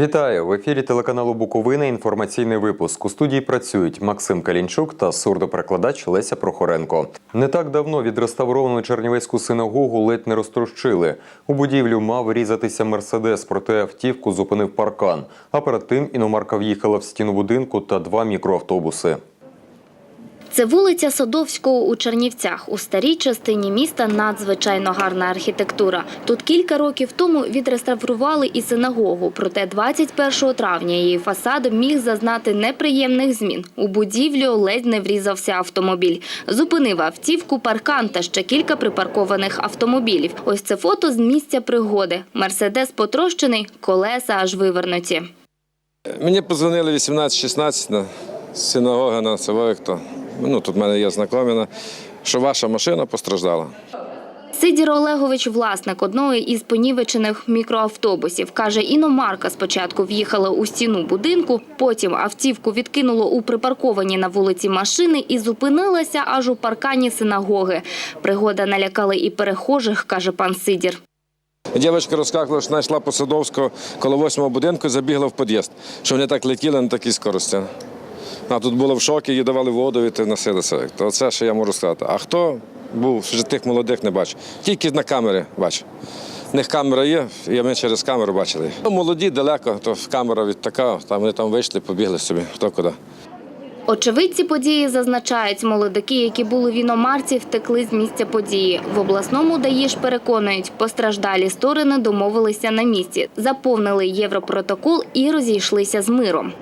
Вітаю в ефірі телеканалу Буковина. Інформаційний випуск. У студії працюють Максим Калінчук та сурдоперекладач Леся Прохоренко. Не так давно відреставровану Чернівецьку синагогу ледь не розтрощили. У будівлю мав різатися мерседес, проте автівку зупинив паркан. А перед тим іномарка в'їхала в стіну будинку та два мікроавтобуси. Це вулиця Садовського у Чернівцях. У старій частині міста надзвичайно гарна архітектура. Тут кілька років тому відреставрували і синагогу. Проте 21 травня її фасад міг зазнати неприємних змін. У будівлю ледь не врізався автомобіль. Зупинив автівку паркан та ще кілька припаркованих автомобілів. Ось це фото з місця пригоди. Мерседес потрощений, колеса аж вивернуті. Мені подзвонили 18-16 на синагога на Савових-то. Ну, тут в мене є знайомина, що ваша машина постраждала. Сидір Олегович – власник одного із понівечених мікроавтобусів. Каже, іномарка спочатку в'їхала у стіну будинку, потім автівку відкинуло у припарковані на вулиці машини і зупинилася аж у паркані синагоги. Пригода налякала і перехожих, каже пан Сидір. Дівчинка розказувала, що знайшла по Садовського коло восьмого будинку і забігла в під'їзд, що вони так летіли на такій скорості. А тут було в шокі, їй давали воду і носилися. То це, що я можу сказати. А хто був, що тих молодих не бачу. Тільки на камері бачу. В них камера є, і ми через камеру бачили. Ну, Молоді далеко, то камера від така, там вони там вийшли, побігли собі, хто куди. Очевидці події зазначають, молодики, які були в іномарці, втекли з місця події. В обласному ДАІ ж переконують, постраждалі сторони домовилися на місці, заповнили європротокол і розійшлися з миром.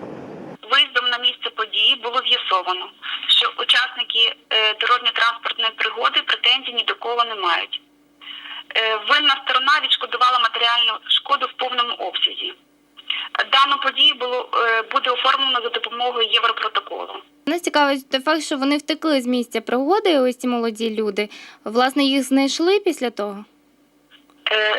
Виїздом на місце події було з'ясовано, що учасники е, дорожньо-транспортної пригоди претензій ні до кого не мають. Е, Винна сторона відшкодувала матеріальну шкоду в повному обсязі. Дану подію було, е, буде оформлено за допомогою Європротоколу. Нас цікавить той факт, що вони втекли з місця пригоди, ось ці молоді люди. Власне, їх знайшли після того.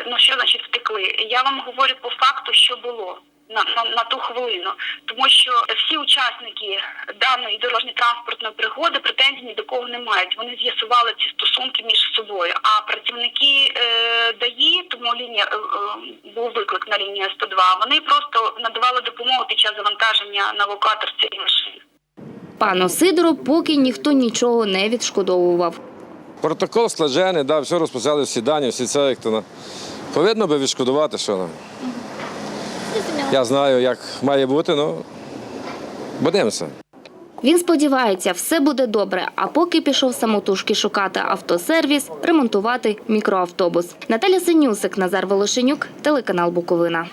Ну що значить втекли? Я вам говорю по факту, що було на, на, на ту хвилину, тому що всі учасники даної дорожньо-транспортної пригоди претензій ні до кого не мають. Вони з'ясували ці стосунки між собою. А працівники е, ДАІ, тому лінія е, е, був виклик на лінію 102, Вони просто надавали допомогу під час завантаження на евакуатор цієї машини. Пану Сидору поки ніхто нічого не відшкодовував. Протокол складений, да, все розписали, всі дані, всі це як то. на- Повинно би відшкодувати, що. ну. Я знаю, як має бути, ну будемося. Він сподівається, все буде добре, а поки пішов самотужки шукати автосервіс, ремонтувати мікроавтобус. Наталя Синюсик, Назар Волошенюк, телеканал Буковина.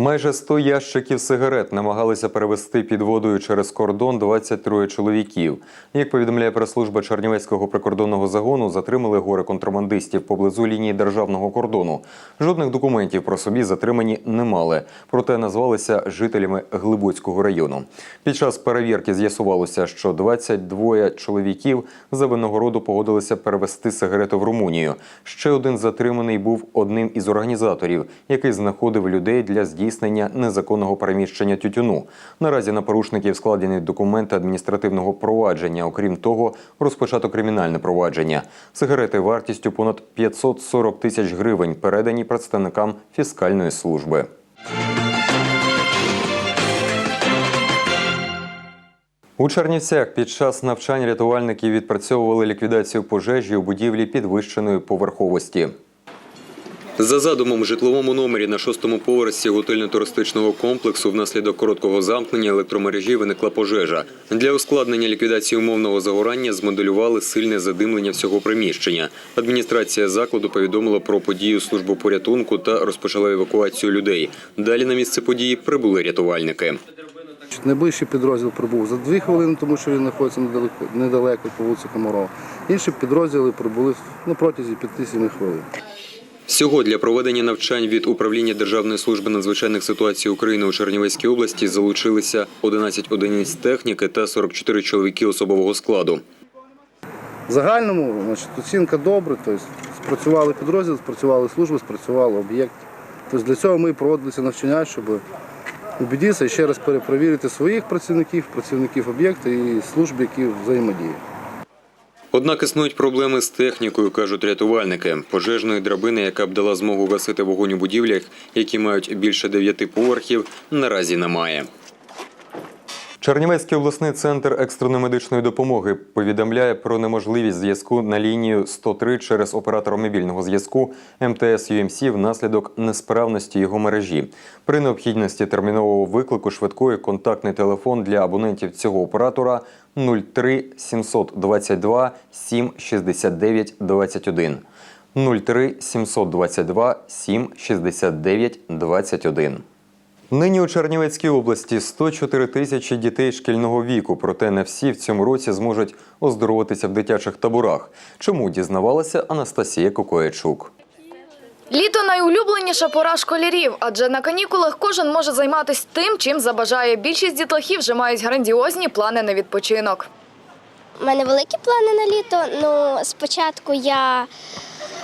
Майже 100 ящиків сигарет намагалися перевезти під водою через кордон 23 чоловіків. Як повідомляє прес-служба Чернівецького прикордонного загону, затримали горе контрабандистів поблизу лінії державного кордону. Жодних документів про собі затримані не мали, проте назвалися жителями Глибоцького району. Під час перевірки з'ясувалося, що 22 чоловіків за винагороду погодилися перевезти сигарети в Румунію. Ще один затриманий був одним із організаторів, який знаходив людей для здійснення незаконного переміщення тютюну. Наразі на порушників складені документи адміністративного провадження. Окрім того, розпочато кримінальне провадження. Сигарети вартістю понад 540 тисяч гривень передані представникам фіскальної служби. У Чернівцях під час навчань рятувальники відпрацьовували ліквідацію пожежі у будівлі підвищеної поверховості. За задумом, в житловому номері на шостому поверсі готельно-туристичного комплексу внаслідок короткого замкнення електромережі виникла пожежа. Для ускладнення ліквідації умовного загорання змоделювали сильне задимлення всього приміщення. Адміністрація закладу повідомила про подію службу порятунку та розпочала евакуацію людей. Далі на місце події прибули рятувальники. Найближчий підрозділ прибув за дві хвилини, тому що він знаходиться недалеко, недалеко по вулиці Комарова. Інші підрозділи прибули на протязі 5-7 хвилин. Всього для проведення навчань від управління Державної служби надзвичайних ситуацій України у Чернівецькій області залучилися 11 одиниць техніки та 44 чоловіки особового складу. В загальному оцінка добра, тобто спрацювали підрозділ, спрацювали служби, спрацювали об'єкт. Тобто для цього ми проводилися навчання, щоб убедитися і ще раз перепровірити своїх працівників, працівників об'єкту і служб, які взаємодіють. Однак існують проблеми з технікою, кажуть рятувальники. Пожежної драбини, яка б дала змогу гасити вогонь у будівлях, які мають більше дев'яти поверхів, наразі немає. Чернівецький обласний центр екстреної медичної допомоги повідомляє про неможливість зв'язку на лінію 103 через оператора мобільного зв'язку МТС UMC внаслідок несправності його мережі. При необхідності термінового виклику швидкої контактний телефон для абонентів цього оператора 03 722 7 69 21. 03 722 7 69 21. Нині у Чернівецькій області 104 тисячі дітей шкільного віку, проте не всі в цьому році зможуть оздоровитися в дитячих таборах. Чому дізнавалася Анастасія Кокоячук? Літо найулюбленіша пора школярів, адже на канікулах кожен може займатися тим, чим забажає. Більшість дітлахів вже мають грандіозні плани на відпочинок. У мене великі плани на літо. Ну, спочатку я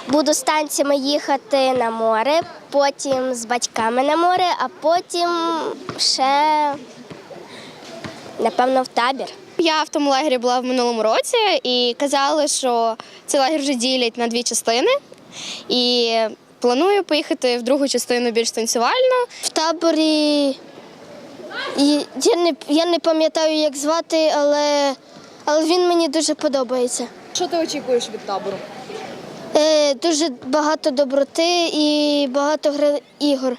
буду з танцями їхати на море, потім з батьками на море, а потім ще, напевно, в табір. Я в тому лагері була в минулому році і казали, що цей лагер вже ділять на дві частини. І планую поїхати в другу частину більш танцювально. В таборі і я не, я не пам'ятаю, як звати, але, але він мені дуже подобається. Що ти очікуєш від табору? Е, дуже багато доброти і багато гри ігор.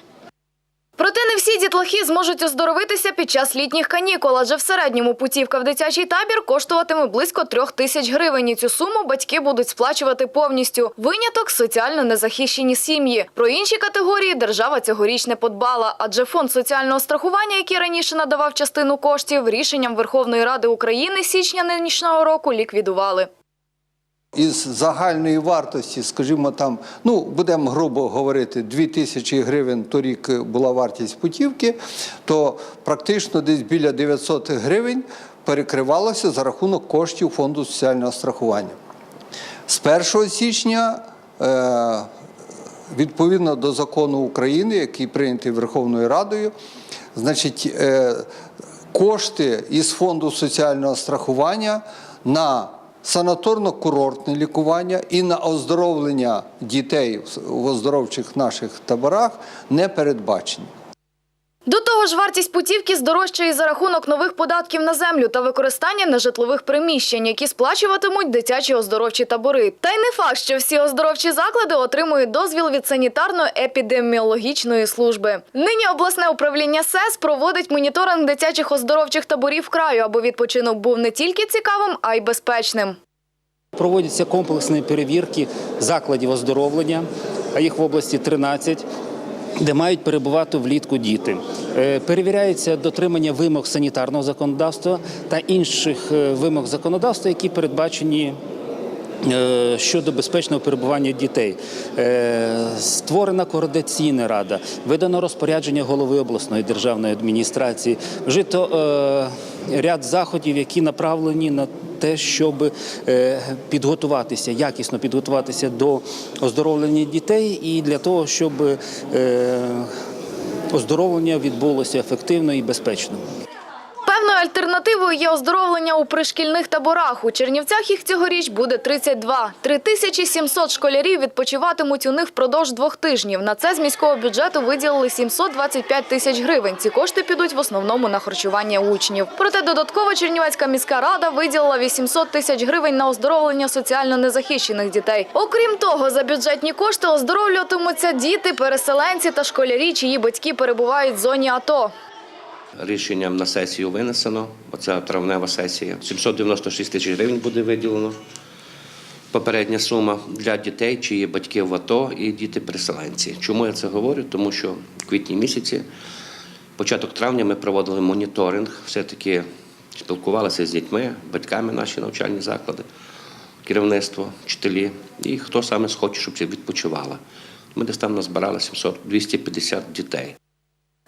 Проте не всі дітлахи зможуть оздоровитися під час літніх канікул, адже в середньому путівка в дитячий табір коштуватиме близько трьох тисяч гривень. І цю суму батьки будуть сплачувати повністю. Виняток соціально незахищені сім'ї. Про інші категорії держава цьогоріч не подбала, адже фонд соціального страхування, який раніше надавав частину коштів, рішенням Верховної Ради України січня нинішнього року ліквідували. Із загальної вартості, скажімо, там, ну будемо грубо говорити, 2 тисячі гривень торік була вартість путівки, то практично десь біля 900 гривень перекривалося за рахунок коштів фонду соціального страхування. З 1 січня, е, відповідно до закону України, який прийнятий Верховною Радою, значить, е, кошти із фонду соціального страхування на санаторно-курортне лікування і на оздоровлення дітей в оздоровчих наших таборах не передбачені. До того ж, вартість путівки здорожчає за рахунок нових податків на землю та використання нежитлових приміщень, які сплачуватимуть дитячі оздоровчі табори. Та й не факт, що всі оздоровчі заклади отримують дозвіл від санітарно-епідеміологічної служби. Нині обласне управління СЕС проводить моніторинг дитячих оздоровчих таборів краю, аби відпочинок був не тільки цікавим, а й безпечним. Проводяться комплексні перевірки закладів оздоровлення, а їх в області 13, де мають перебувати влітку діти. Е, Перевіряється дотримання вимог санітарного законодавства та інших е, вимог законодавства, які передбачені. Е, Щодо безпечного перебування дітей Е, створена координаційна рада, видано розпорядження голови обласної державної адміністрації. Вжито е, ряд заходів, які направлені на те, щоб підготуватися, якісно підготуватися до оздоровлення дітей, і для того, щоб оздоровлення відбулося ефективно і безпечно. Певною альтернативою є оздоровлення у пришкільних таборах. У Чернівцях їх цьогоріч буде 32. 3700 школярів відпочиватимуть у них впродовж двох тижнів. На це з міського бюджету виділили 725 тисяч гривень. Ці кошти підуть в основному на харчування учнів. Проте додатково Чернівецька міська рада виділила 800 тисяч гривень на оздоровлення соціально незахищених дітей. Окрім того, за бюджетні кошти оздоровлюватимуться діти, переселенці та школярі, чиї батьки перебувають в зоні АТО. Рішенням на сесію винесено. Оця травнева сесія. 796 тисяч гривень буде виділено. Попередня сума для дітей, чиї батьки в АТО і діти-переселенці. Чому я це говорю? Тому що в квітні місяці, початок травня, ми проводили моніторинг, все-таки спілкувалися з дітьми, батьками наші навчальні заклади, керівництво, вчителі, і хто саме схоче, щоб це відпочивало. Ми десь там назбирали 700 250 дітей.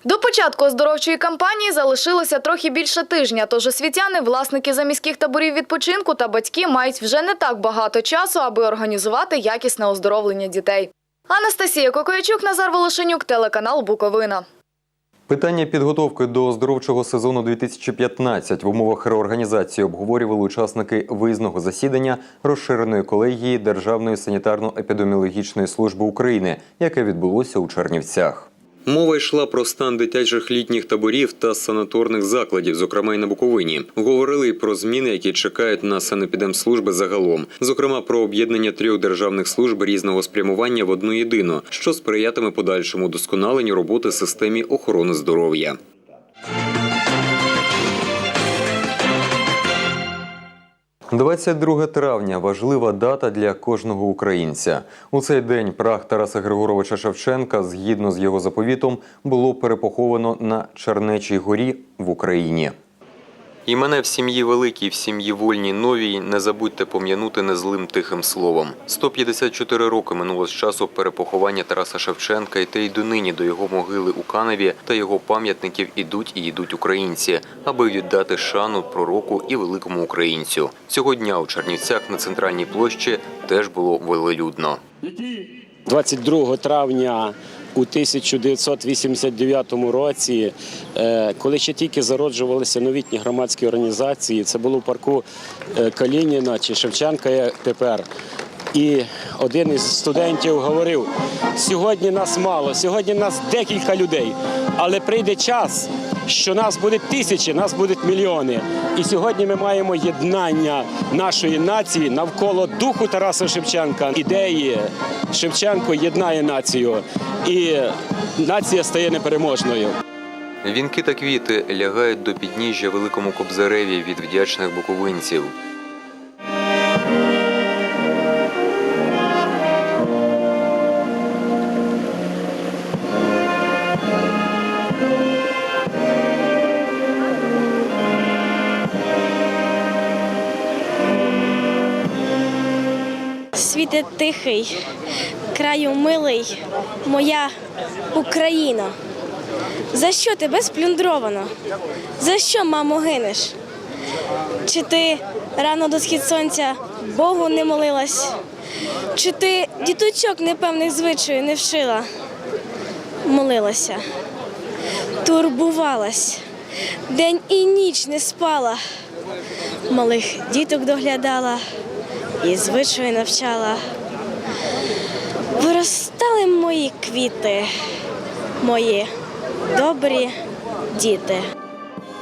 До початку оздоровчої кампанії залишилося трохи більше тижня, тож освітяни, власники заміських таборів відпочинку та батьки мають вже не так багато часу, аби організувати якісне оздоровлення дітей. Анастасія Кокоячук, Назар Волошенюк, телеканал Буковина. Питання підготовки до оздоровчого сезону 2015 в умовах реорганізації обговорювали учасники виїзного засідання розширеної колегії Державної санітарно-епідеміологічної служби України, яке відбулося у Чернівцях. Мова йшла про стан дитячих літніх таборів та санаторних закладів, зокрема й на Буковині. Говорили й про зміни, які чекають на санепідемслужби загалом, зокрема про об'єднання трьох державних служб різного спрямування в одну єдину, що сприятиме подальшому удосконаленню роботи системі охорони здоров'я. – 22 травня важлива дата для кожного українця. У цей день прах Тараса Григоровича Шевченка, згідно з його заповітом, було перепоховано на Чернечій горі в Україні. І мене в сім'ї великій, в сім'ї вольній новій не забудьте пом'янути незлим тихим словом. 154 роки минуло з часу перепоховання Тараса Шевченка, і те й донині до його могили у Каневі та його пам'ятників ідуть і йдуть українці, аби віддати шану пророку і великому українцю. Цього дня у Чернівцях на центральній площі теж було велелюдно. 22 травня у 1989 році, е, коли ще тільки зароджувалися новітні громадські організації, це було в парку е, Калініна чи Шевченка тепер. І один із студентів говорив: сьогодні нас мало, сьогодні нас декілька людей, але прийде час, що нас буде тисячі, нас будуть мільйони. І сьогодні ми маємо єднання нашої нації навколо духу Тараса Шевченка. Ідеї Шевченко єднає націю, і нація стає непереможною. Вінки та квіти лягають до підніжжя великому кобзареві від вдячних буковинців. Світе тихий, краю милий, моя Україна. За що тебе сплюндровано? За що, мамо, гинеш? Чи ти рано до схід сонця Богу не молилась? Чи ти діточок непевних звичаю не вшила? Молилася, турбувалась, день і ніч не спала, малих діток доглядала і звичаю навчала. Виростали мої квіти, мої добрі діти.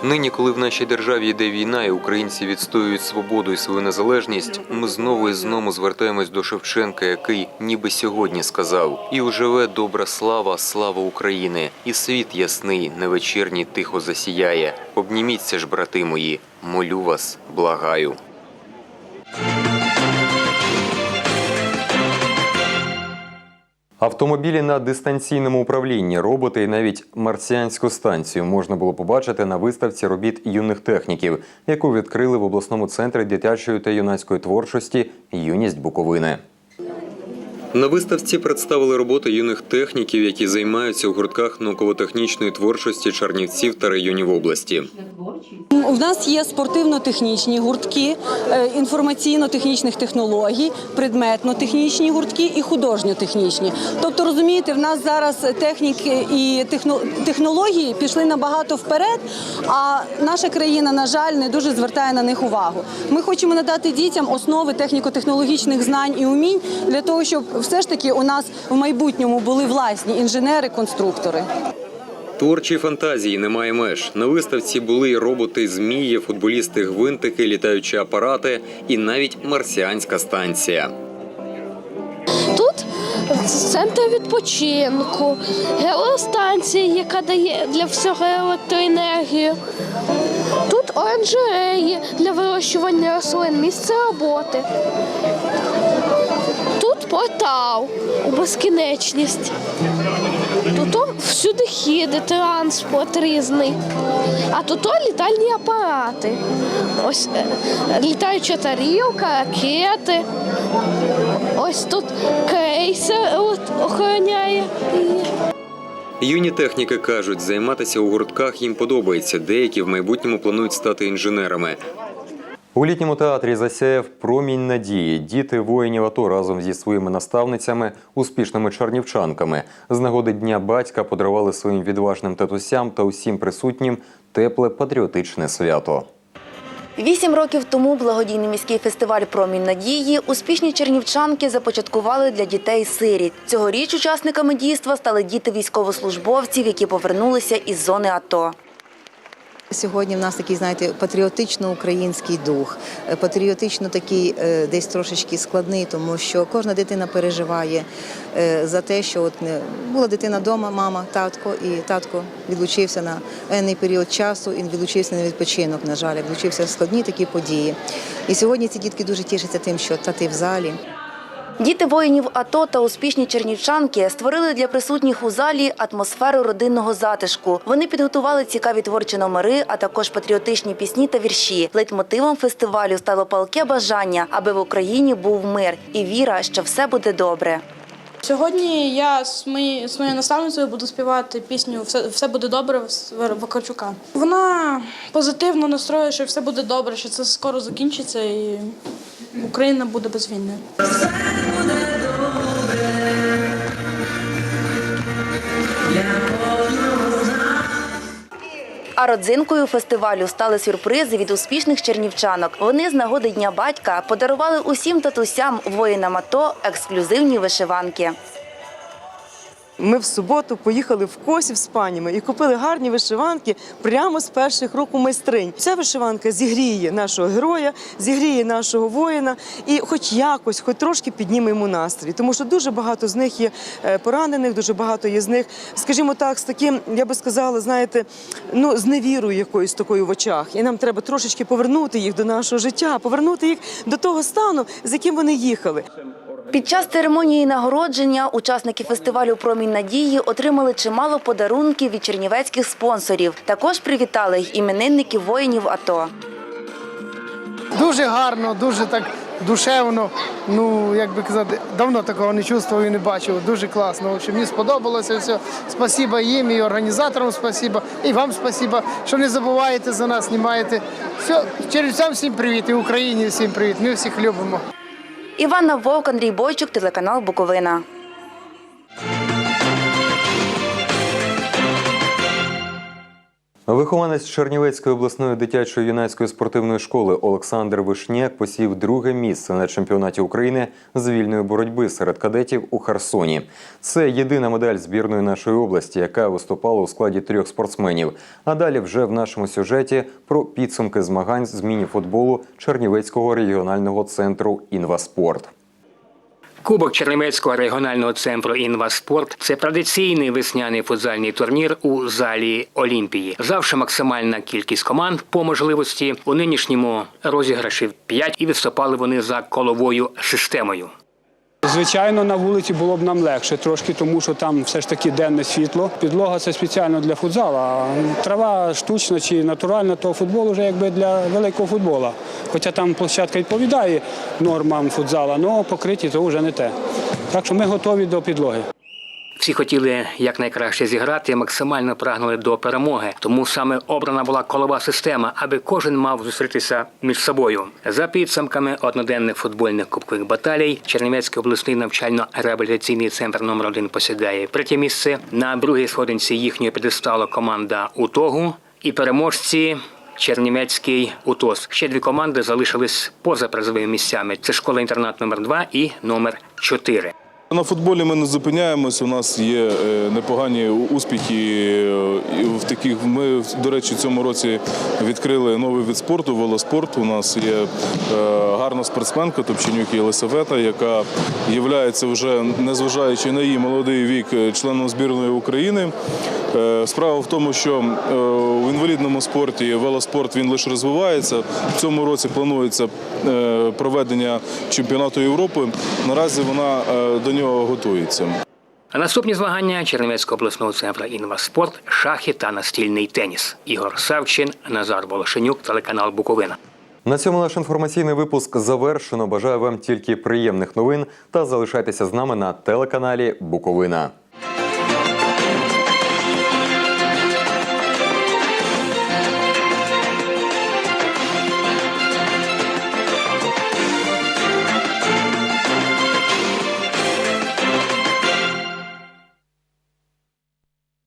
Нині, коли в нашій державі йде війна, і українці відстоюють свободу і свою незалежність, ми знову і знову звертаємось до Шевченка, який ніби сьогодні сказав: і уживе добра слава, слава України, і світ ясний, невечірній тихо засіяє. Обніміться ж, брати мої, молю вас, благаю. Автомобілі на дистанційному управлінні, роботи і навіть марсіанську станцію можна було побачити на виставці робіт юних техніків, яку відкрили в обласному центрі дитячої та юнацької творчості Юність Буковини. На виставці представили роботи юних техніків, які займаються у гуртках науково-технічної творчості Чернівців та районів області. У нас є спортивно-технічні гуртки, е, інформаційно-технічних технологій, предметно-технічні гуртки і художньо-технічні. Тобто, розумієте, в нас зараз техніки і техно- технології пішли набагато вперед, а наша країна, на жаль, не дуже звертає на них увагу. Ми хочемо надати дітям основи техніко-технологічних знань і умінь для того, щоб все ж таки у нас в майбутньому були власні інженери-конструктори. Творчі фантазії немає меж. На виставці були й роботи, змії, футболісти, гвинтики, літаючі апарати і навіть марсіанська станція. Тут центр відпочинку, геостанція, яка дає для всього електроенергію. Тут оранжереї для вирощування рослин, місце роботи. Портал у безкінечність. Тут всюди хіди, транспорт різний. А тут літальні апарати. Ось е, літаюча тарілка, ракети. Ось тут крейсер охороняє. Юні техніки кажуть, займатися у гуртках їм подобається. Деякі в майбутньому планують стати інженерами. У літньому театрі засяяв промінь надії. Діти воїнів АТО разом зі своїми наставницями, успішними чернівчанками, з нагоди Дня батька подарували своїм відважним татусям та усім присутнім тепле патріотичне свято. Вісім років тому благодійний міський фестиваль Промінь надії успішні чернівчанки започаткували для дітей сиріт. Цьогоріч учасниками дійства стали діти військовослужбовців, які повернулися із зони АТО. Сьогодні в нас такий, знаєте, патріотично-український дух, е, патріотично такий е, десь трошечки складний, тому що кожна дитина переживає е, за те, що от була дитина вдома, мама, татко, і татко відлучився на енний період часу, і відлучився на відпочинок, на жаль, відлучився в складні такі події. І сьогодні ці дітки дуже тішаться тим, що тати в залі. Діти воїнів АТО та успішні чернівчанки створили для присутніх у залі атмосферу родинного затишку. Вони підготували цікаві творчі номери, а також патріотичні пісні та вірші. Лейтмотивом фестивалю стало палке бажання, аби в Україні був мир і віра, що все буде добре. Сьогодні я з моєю, з моєю наставницею буду співати пісню Все, все буде добре Вакарчука. Вона позитивно настроює, що все буде добре, що це скоро закінчиться і Україна буде без війни. А родзинкою фестивалю стали сюрпризи від успішних чернівчанок. Вони з нагоди Дня батька подарували усім татусям воїнам АТО ексклюзивні вишиванки. Ми в суботу поїхали в Косів з панями і купили гарні вишиванки прямо з перших рук у майстринь. Ця вишиванка зігріє нашого героя, зігріє нашого воїна і, хоч якось, хоч трошки підніме йому настрій, тому що дуже багато з них є е, поранених, дуже багато є з них, скажімо так, з таким, я би сказала, знаєте, ну з невірою якоюсь такою в очах. І нам треба трошечки повернути їх до нашого життя, повернути їх до того стану, з яким вони їхали. Під час церемонії нагородження учасники фестивалю Промінь надії отримали чимало подарунків від чернівецьких спонсорів. Також привітали й іменинників воїнів АТО. Дуже гарно, дуже так душевно. Ну, як би казати, давно такого не чувствував і не бачив. Дуже класно. Общем, мені сподобалося все. Спасибо їм і організаторам спасибо, і вам спасибо, що не забуваєте за нас, знімаєте. Все, черівцям всім привіт, і Україні всім привіт. Ми всіх любимо. Іванна Вовк, Андрій Бойчук, телеканал Буковина. Вихованець Чернівецької обласної дитячої юнацької спортивної школи Олександр Вишняк посів друге місце на чемпіонаті України з вільної боротьби серед кадетів у Херсоні. Це єдина медаль збірної нашої області, яка виступала у складі трьох спортсменів. А далі вже в нашому сюжеті про підсумки змагань з міні-футболу Чернівецького регіонального центру Інваспорт. Кубок Чернівецького регіонального центру «Інваспорт» – це традиційний весняний футзальний турнір у залі Олімпії. Завше максимальна кількість команд по можливості у нинішньому розіграші 5 і виступали вони за коловою системою. Звичайно, на вулиці було б нам легше трошки, тому що там все ж таки денне світло. Підлога це спеціально для футзалу, а трава штучна чи натуральна, то футбол вже якби для великого футболу. Хоча там площадка відповідає нормам футзалу, але покриті то вже не те. Так що ми готові до підлоги. Всі хотіли якнайкраще зіграти, максимально прагнули до перемоги. Тому саме обрана була колова система, аби кожен мав зустрітися між собою. За підсумками одноденних футбольних кубкових баталій, Чернівецький обласний навчально-реабілітаційний центр номер 1 посідає третє місце. На другій сходинці їхньої підестала команда УТОГУ і переможці. Чернівецький УТОС. Ще дві команди залишились поза призовими місцями. Це школа-інтернат номер 2 і номер 4. На футболі ми не зупиняємось. У нас є е, непогані успіхи. е, В таких ми, до речі, в цьому році відкрили новий вид спорту велоспорт. У нас є е, гарна спортсменка Топченюк Єлисавета, яка є вже, незважаючи на її молодий вік, членом збірної України. Справа в тому, що в інвалідному спорті велоспорт він лише розвивається. В цьому році планується проведення чемпіонату Європи. Наразі вона до нього готується. А наступні змагання Чернівецького обласного центру «Інваспорт», шахи та настільний теніс. Ігор Савчин, Назар Волошенюк, телеканал Буковина. На цьому наш інформаційний випуск завершено. Бажаю вам тільки приємних новин та залишайтеся з нами на телеканалі Буковина.